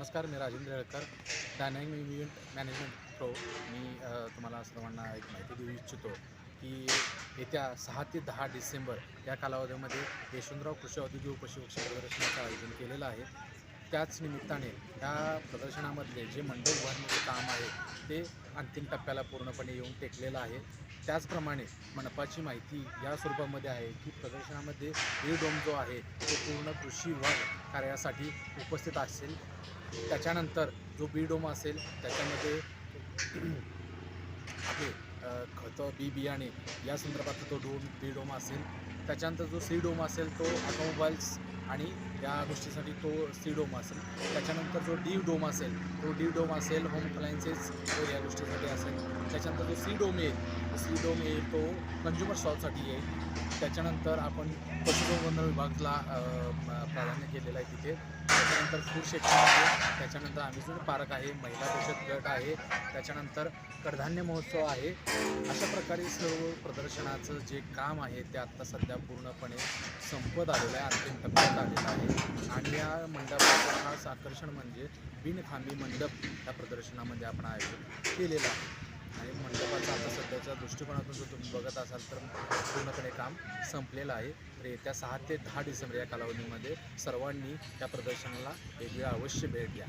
नमस्कार मी Rajendra Yelkar dynamic event management pro मी तुम्हाला सर्वांना एक माहिती देऊ इच्छितो की येत्या सहा ते दहा डिसेंबर या कालावधीमध्ये यशवंतराव कृषी औद्योगिक पशुपक्षी प्रदर्शनाचं आयोजन केलेलं आहे. त्याच निमित्ताने या प्रदर्शनामधले जे मंडळ उभारण्याचे काम आहे ते अंतिम टप्प्याला पूर्णपणे येऊन टेकलेलं आहे. त्याचप्रमाणे मनपाची माहिती या स्वरूपामध्ये आहे की प्रदर्शनामध्ये हे डोम जो आहे तो पूर्ण कृषी विभाग कार्यासाठी उपस्थित असेल. त्याच्यानंतर जो बी डोम असेल त्याच्यामध्ये आपले खतं बी बियाणे या संदर्भात तो डोम बी डोम असेल. त्याच्यानंतर जो सी डोम असेल तो ऑटोमोबाईल्स आणि या गोष्टीसाठी तो सी डोम असेल. त्याच्यानंतर जो डी डोम असेल तो डी डोम असेल होम अप्लायन्सेस तो या गोष्टीसाठी असेल. त्याच्यानंतर जो सी डोम येईल सी डोम येईल तो कंज्युमर स्टॉलसाठी येईल त्याच्यानंतर आपण पशुसंवर्धन विभागला प्राधान्य केलेलं आहे तिथे. त्याच्यानंतर फूड सेक्शन आहे. त्याच्यानंतर आम्ही पार्क आहे. महिला बचत गट आहे. त्याच्यानंतर कडधान्य महोत्सव आहे. अशा प्रकारे सर्व प्रदर्शनाचं जे काम आहे ते आत्ता सध्या पूर्णपणे संपत आलेलं आहे. अंतिम टप्प्यात आलेलं आहे. आणि या मंडपाचं खास आकर्षण म्हणजे बिनखांबी मंडप या प्रदर्शनामध्ये आपण आयोजित केलेलं आहे. आणि मंडपाचा आता दृष्टिकोनातून जर तुम्ही बघत असाल तर पूर्णपणे काम संपलेलं आहे. तर येत्या सहा ते दहा डिसेंबर या कालावधीमध्ये सर्वांनी या प्रदर्शनाला एक वेळ अवश्य भेट द्या.